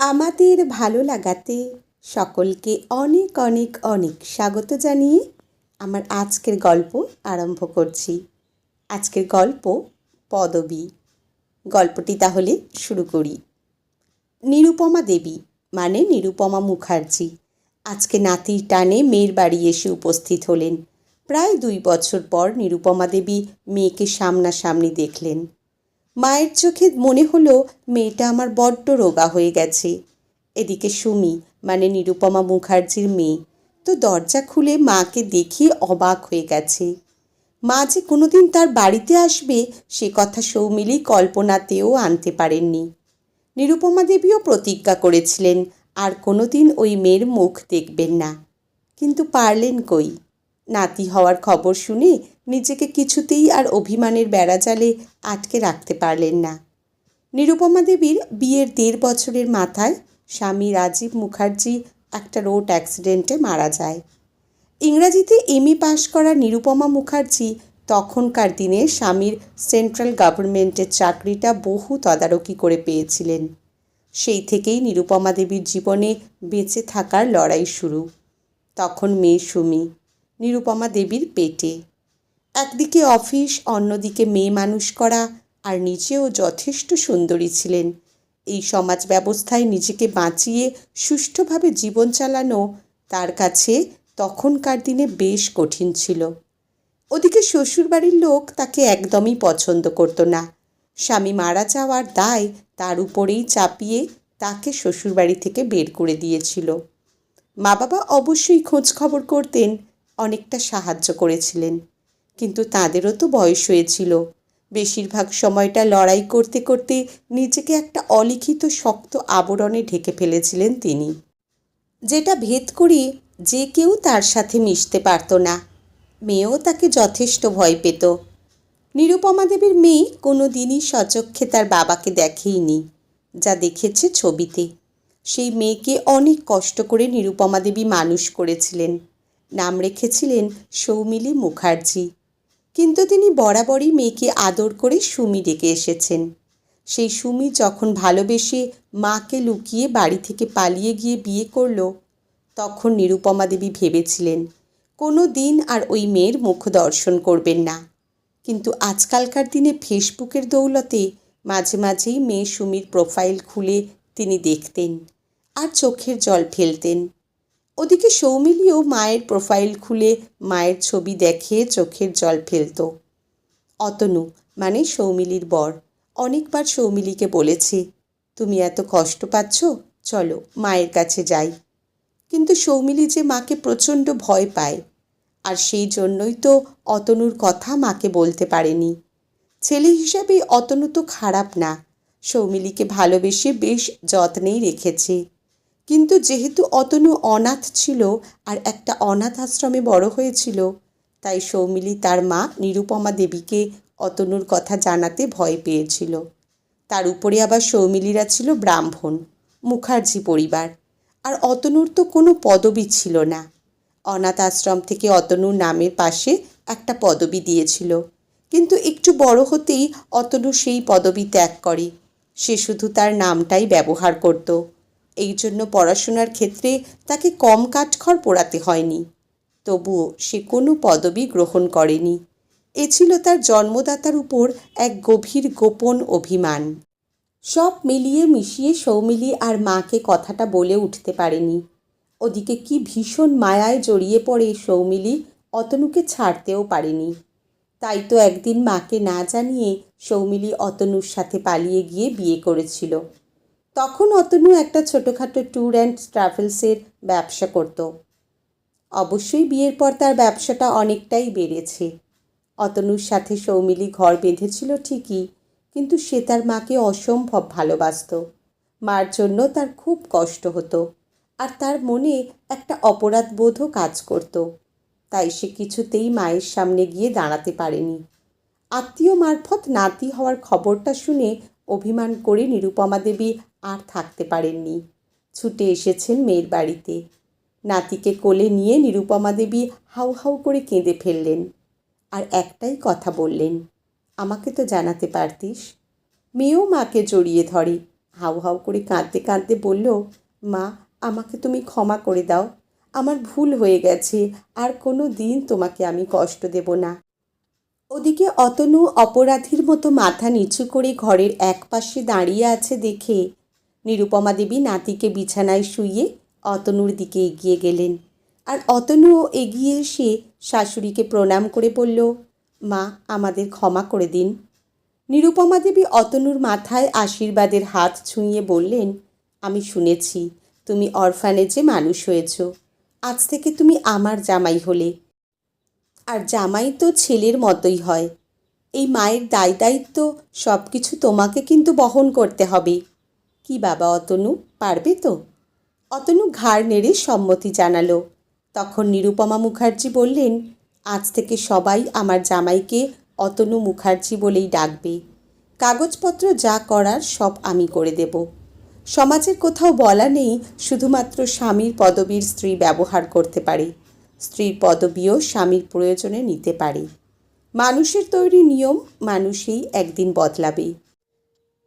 আমাদের ভালো লাগাতে সকলকে অনেক অনেক অনেক স্বাগত জানিয়ে আমার আজকের গল্প আরম্ভ করছি। আজকের গল্প পদবী। গল্পটি তাহলে শুরু করি। নিরুপমা দেবী মানে নিরুপমা মুখার্জি। আজকে নাতির টানে মেয়ের বাড়ি এসে উপস্থিত হলেন। প্রায় দুই বছর পর নিরুপমা দেবী মেয়েকে সামনাসামনি দেখলেন। মায়ের চোখে মনে হলো মেয়েটা আমার বড্ড রোগা হয়ে গেছে। এদিকে সুমি মানে নিরুপমা মুখার্জির মেয়ে, তো দরজা খুলে মাকে দেখে অবাক হয়ে গেছে। মা যে কোনোদিন তার বাড়িতে আসবে, সে কথা সৌমিলি কল্পনাতেও আনতে পারেননি। নিরুপমা দেবীও প্রতিজ্ঞা করেছিলেন, আর কোনোদিন ওই মেয়ের মুখ দেখবেন না। কিন্তু পারলেন কই? নাতি হওয়ার খবর শুনে নিজেকে কিছুতেই আর অভিমানের বেড়াজালে আটকে রাখতে পারলেন না। নিরুপমা দেবীর বিয়ের দেড় বছরের মাথায় স্বামী রাজীব মুখার্জি একটা রোড অ্যাক্সিডেন্টে মারা যায়। ইংরাজিতে এমএ পাশ করা নিরুপমা মুখার্জি তখনকার দিনে স্বামীর সেন্ট্রাল গভর্নমেন্টের চাকরিটা বহু তদারকি করে পেয়েছিলেন। সেই থেকেই নিরুপমা দেবীর জীবনে বেঁচে থাকার লড়াই শুরু। তখন মেয়ে সুমি নিরুপমা দেবীর পেটে। একদিকে অফিস, অন্যদিকে মেয়ে মানুষ করা, আর নিজেও যথেষ্ট সুন্দরী ছিলেন। এই সমাজ ব্যবস্থায় নিজেকে বাঁচিয়ে সুষ্ঠুভাবে জীবন চালানো তার কাছে তখনকার দিনে বেশ কঠিন ছিল। ওদিকে শ্বশুরবাড়ির লোক তাকে একদমই পছন্দ করতো না। স্বামী মারা যাওয়ার দায় তার উপরেই চাপিয়ে তাকে শ্বশুরবাড়ি থেকে বের করে দিয়েছিল। মা বাবা অবশ্যই খোঁজ খবর করতেন অনেকটা সাহায্য করেছিলেন। কিন্তু তাঁদেরও তো বয়স হয়েছিল। বেশিরভাগ সময়টা লড়াই করতে করতে নিজেকে একটা অলিখিত শক্ত আবরণে ঢেকে ফেলেছিলেন তিনি। যেটা ভেদ করে যে কেউ তার সাথে মিশতে পারত না। মেয়েও তাকে যথেষ্ট ভয় পেত। নিরুপমা দেবীর মেয়ে কোনো দিনই সচক্ষে তার বাবাকে দেখেইনি, যা দেখেছে ছবিতে। সেই মেয়েকে অনেক কষ্ট করে নিরুপমা দেবী মানুষ করেছিলেন। নাম রেখেছিলেন সৌমিলি মুখার্জি। কিন্তু তিনি বরাবরই মেয়েকে আদর করে সুমি ডেকে এসেছেন। সেই সুমি যখন ভালোবেসে মাকে লুকিয়ে বাড়ি থেকে পালিয়ে গিয়ে বিয়ে করল, তখন নিরুপমা দেবী ভেবেছিলেন, কোনো দিন আর ওই মেয়ের মুখ দর্শন করবেন না। কিন্তু আজকালকার দিনে ফেসবুকের দৌলতে মাঝে মাঝেই মেয়ে সুমির প্রোফাইল খুলে তিনি দেখতেন আর চোখের জল ফেলতেন। ওদিকে সৌমিলিও মায়ের প্রোফাইল খুলে মায়ের ছবি দেখে চোখের জল ফেলত। অতনু মানে সৌমিলির বর, অনেকবার সৌমিলিকে বলেছে, তুমি এত কষ্ট পাচ্ছ? চলো মায়ের কাছে যাই। কিন্তু সৌমিলি যে মাকে প্রচণ্ড ভয় পায়, আর সেই জন্যই তো অতনুর কথা মাকে বলতে পারেনি। ছেলে হিসাবে অতনু তো খারাপ না, সৌমিলিকে ভালোবেসে বেশ যত্নেই রেখেছে। কিন্তু যেহেতু অতনু অনাথ ছিল আর একটা অনাথ আশ্রমে বড় হয়েছিল, তাই সৌমিলি তার মা নিরুপমা দেবীকে অতনুর কথা জানাতে ভয় পেয়েছিল। তার উপরে আবার সৌমিলিরা ছিল ব্রাহ্মণ, মুখার্জি পরিবার, আর অতনুর তো কোনো পদবি ছিল না। অনাথ আশ্রম থেকে অতনুর নামের পাশে একটা পদবি দিয়েছিল। কিন্তু একটু বড় হতেই অতনু সেই পদবি ত্যাগ করে। সে শুধু তার নামটাই ব্যবহার করত। এই জন্য পড়াশোনার ক্ষেত্রে তাকে কম কাঠখড় পোড়াতে হয়নি। তবুও সে কোনো পদবি গ্রহণ করেনি। এ ছিল তার জন্মদাতার উপর এক গভীর গোপন অভিমান। সব মিলিয়ে মিশিয়ে সৌমিলি আর মাকে কথাটা বলে উঠতে পারেনি। ওদিকে কি ভীষণ মায়ায় জড়িয়ে পড়ে সৌমিলি, অতনুকে ছাড়তেও পারেনি। তাই তো একদিন মাকে না জানিয়ে সৌমিলি অতনুর সাথে পালিয়ে গিয়ে বিয়ে করেছিল। তখন অতনু একটা ছোটোখাটো ট্যুর অ্যান্ড ট্রাভেলসের ব্যবসা করত। অবশ্যই বিয়ের পর তার ব্যবসাটা অনেকটাই বেড়েছে। অতনুর সাথে সৌমিলি ঘর বেঁধেছিল ঠিকই, কিন্তু সে তার মাকে অসম্ভব ভালোবাসত। মার জন্য তার খুব কষ্ট হতো আর তার মনে একটা অপরাধ বোধও কাজ করত। তাই সে কিছুতেই মায়ের সামনে গিয়ে দাঁড়াতে পারেনি। আত্মীয় মারফত নাতি হওয়ার খবরটা শুনে অভিমান করে নিরুপমা দেবী আর থাকতে পারেননি। ছুটে এসেছেন মেয়ের বাড়িতে। নাতিকে কোলে নিয়ে নিরুপমা দেবী হাউ হাউ করে কেঁদে ফেললেন আর একটাই কথা বললেন, আমাকে তো জানাতে পারতিস? মেয়েও মাকে জড়িয়ে ধরে, হাউ হাউ করে কাঁদতে কাঁদতে বলল, মা, আমাকে তুমি ক্ষমা করে দাও। আমার ভুল হয়ে গেছে, আর কোনো দিন তোমাকে আমি কষ্ট দেব না। ওদিকে অতনু অপরাধীর মতো মাথা নিচু করে ঘরের এক পাশে দাঁড়িয়ে আছে দেখে নিরুপমা দেবী নাতিকে বিছানায় শুইয়ে অতনুর দিকে এগিয়ে গেলেন। আর অতনুও এগিয়ে এসে শাশুড়িকে প্রণাম করে বলল, মা, আমাদের ক্ষমা করে দিন। নিরুপমা দেবী অতনুর মাথায় আশীর্বাদের হাত ছুঁয়ে বললেন, আমি শুনেছি তুমি অরফানেজে মানুষ হয়েছ, আজ থেকে তুমি আমার জামাই হলে। আর জামাই তো ছেলের মতোই হয়। এই মায়ের দায় দায়িত্ব সব কিছু তোমাকে কিন্তু বহন করতে হবে। কি বাবা অতনু? পারবে তো? অতনু ঘাড় নেড়ে সম্মতি জানালো। তখন নিরুপমা মুখার্জি বললেন, আজ থেকে সবাই আমার জামাইকে অতনু মুখার্জি বলেই ডাকবে। কাগজপত্র যা করার সব আমি করে দেব। সমাজের কোথাও বলা নেই, শুধুমাত্র স্বামীর পদবীর স্ত্রী ব্যবহার করতে পারে। স্ত্রীর পদবীও স্বামীর প্রয়োজনে নিতে পারে। মানুষের তৈরি নিয়ম মানুষই একদিন বদলাবে।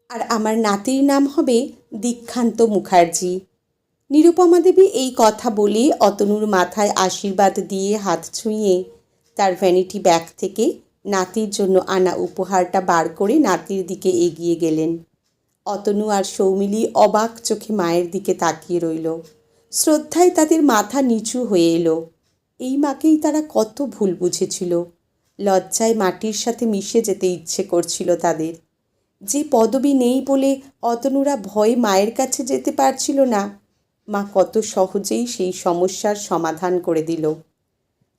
আর আমার নাতির নাম হবে দীক্ষান্ত মুখার্জি। নিরুপমা দেবী এই কথা বলে অতনুর মাথায় আশীর্বাদ দিয়ে হাত ছুঁয়ে তার ভ্যানিটি ব্যাগ থেকে নাতির জন্য আনা উপহারটা বার করে নাতির দিকে এগিয়ে গেলেন। অতনু আর সৌমিলি অবাক চোখে মায়ের দিকে তাকিয়ে রইল। শ্রদ্ধায় তাদের মাথা নিচু হয়ে এলো। এই মাকেই তারা কত ভুল বুঝেছিল। লজ্জায় মাটির সাথে মিশে যেতে ইচ্ছে করছিল তাদের। যে পদবি নেই বলে অতনুরা ভয়ে মায়ের কাছে যেতে পারছিল না। মা কত সহজেই সেই সমস্যার সমাধান করে দিল।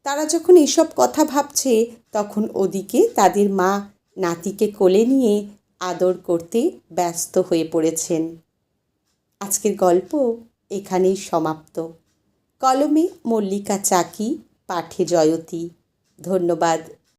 তারা যখন এসব কথা ভাবছে, তখন ওদিকে তাদের মা নাতিকে কোলে নিয়ে আদর করতে ব্যস্ত হয়ে পড়েছেন। আজকের গল্প এখানেই সমাপ্ত। কলমে মল্লিকা চাকি, পাঠে জয়তী। ধন্যবাদ।